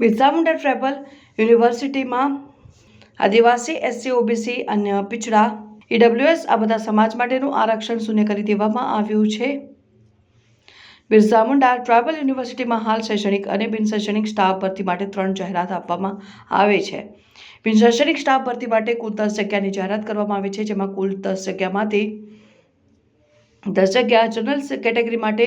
Birsa Munda tribal યુનિવર્સિટીમાં આદિવાસી SC OBC અન્ય પિછડા EWS આ બધા સમાજ માટેનું આરક્ષણ શૂન્ય કરી દેવામાં આવ્યું છે. બિરસા મુંડા ટ્રાઇબલ યુનિવર્સિટીમાં હાલ શૈક્ષણિક અને બિનશૈક્ષણિક સ્ટાફ ભરતી માટે ત્રણ જાહેરાત આપવામાં આવે છે. બિન શૈક્ષણિક સ્ટાફ ભરતી માટે કુલ દસ જગ્યાની જાહેરાત કરવામાં આવી છે, જેમાં કુલ દસ જગ્યામાંથી દસ જગ્યા જનરલ કેટેગરી માટે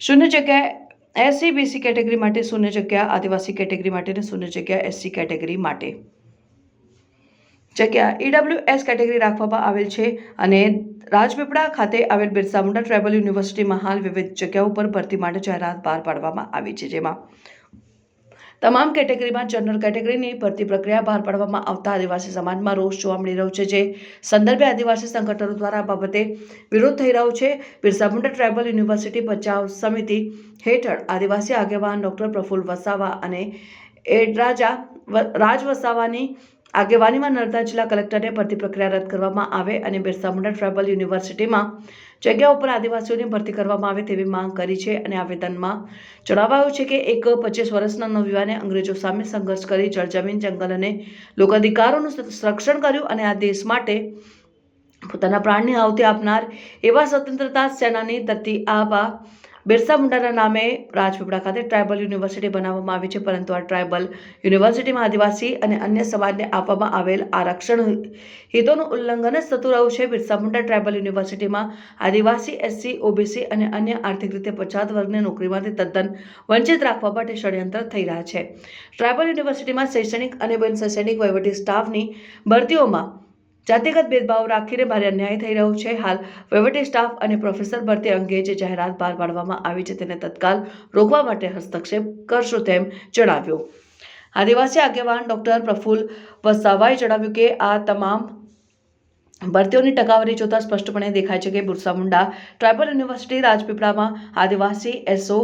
શૂન્ય જગ્યા એસસી, બીસી કેટેગરી માટે શૂન્ય જગ્યા, આદિવાસી કેટેગરી માટે અને શૂન્ય જગ્યા એસસી કેટેગરી માટે. જગ્યા ઈડબ્લ્યુએસ કેટેગરી રાખવામાં આવેલ છે અને રાજપીપળા ખાતે આવેલ બિરસા મુંડા ટ્રાઇબલ યુનિવર્સિટીમાં હાલ વિવિધ જગ્યાઓ પર ભરતી માટે જાહેરાત બહાર પાડવામાં આવી છે જેમાં તમામ કેટેગરીમાં જનરલ કેટેગરીની ભરતી પ્રક્રિયા બહાર પાડવામાં આવતા આદિવાસી સમાજમાં રોષ જોવા મળી રહ્યો છે, જે સંદર્ભે આદિવાસી સંગઠનો દ્વારા આ બાબતે વિરોધ થઈ રહ્યો છે. બિરસા મુંડા ટ્રાઇબલ યુનિવર્સિટી બચાવ સમિતિ હેઠળ આદિવાસી આગેવાન ડોક્ટર પ્રફુલ્લ વસાવા અને એડરાજા રાજ વસાવાની આગેવાનીમાં નર્મદા જિલ્લા કલેક્ટરને ભરતી પ્રક્રિયા રદ કરવામાં આવે અને બિરસા મુંડા ટ્રાઇબલ યુનિવર્સિટીમાં જગ્યા ઉપર આદિવાસીઓની ભરતી કરવામાં આવે તેવી માંગ કરી છે અને આવેદનમાં જણાવાયું છે કે એક પચીસ વર્ષના નવયુવાને અંગ્રેજો સામે સંઘર્ષ કરી જળજમીન જંગલ અને લોકાધિકારોનું સંરક્ષણ કર્યું અને આ દેશ માટે પોતાના પ્રાણની આવતી આપનાર એવા સ્વતંત્રતા સેનાની ધરતી આબા બિરસા મુંડાના નામે રાજપીપળા ખાતે ટ્રાઇબલ યુનિવર્સિટી બનાવવામાં આવી છે, પરંતુ આ ટ્રાઇબલ યુનિવર્સિટીમાં આદિવાસી અને અન્ય સમાજને આપવામાં આવેલ આરક્ષણ હિતોનું ઉલ્લંઘન જ થતું રહ્યું છે. બિરસા મુંડા ટ્રાઇબલ યુનિવર્સિટીમાં આદિવાસી, એસસી, ઓબીસી અને અન્ય આર્થિક રીતે પછાત વર્ગને નોકરીમાંથી તદ્દન વંચિત રાખવા માટે ષડયંત્ર થઈ રહ્યા છે. ટ્રાઇબલ યુનિવર્સિટીમાં શૈક્ષણિક અને બિન શૈક્ષણિક વહીવટી સ્ટાફની ભરતીઓમાં જાતિગત ભેદભાવ રાખીને ભારે અન્યાય થઈ રહ્યો છે. હાલ વહીવટી સ્ટાફ અને પ્રોફેસર ભરતી અંગે જે જાહેરાત બહાર પાડવામાં આવી છે તેને તત્કાલ રોકવા માટે હસ્તક્ષેપ કરશો તેમ જણાવ્યું. આદિવાસી આગેવાન ડોક્ટર પ્રફુલ્લ વસાવાએ જણાવ્યું કે, આ તમામ ભરતીઓની ટકાવારી જોતાં સ્પષ્ટપણે દેખાય છે કે બિરસા મુંડા ટ્રાઇબલ યુનિવર્સિટી રાજપીપળામાં આદિવાસી એસઓ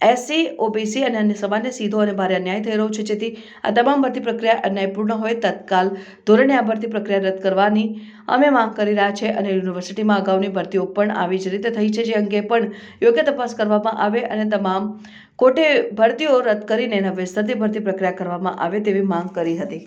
એસસી ઓબીસી અને અન્ય સમાજને સીધો અને ભારે અન્યાય થઈ રહ્યો છે. જેથી આ તમામ ભરતી પ્રક્રિયા અન્યાયપૂર્ણ હોય તત્કાલ ધોરણે આ ભરતી પ્રક્રિયા રદ કરવાની અમે માંગ કરી રહ્યા છે અને યુનિવર્સિટીમાં અગાઉની ભરતીઓ પણ આવી જ રીતે થઈ છે, જે અંગે પણ યોગ્ય તપાસ કરવામાં આવે અને તમામ કોટે ભરતીઓ રદ કરીને નવેસરથી ભરતી પ્રક્રિયા કરવામાં આવે તેવી માંગ કરી હતી.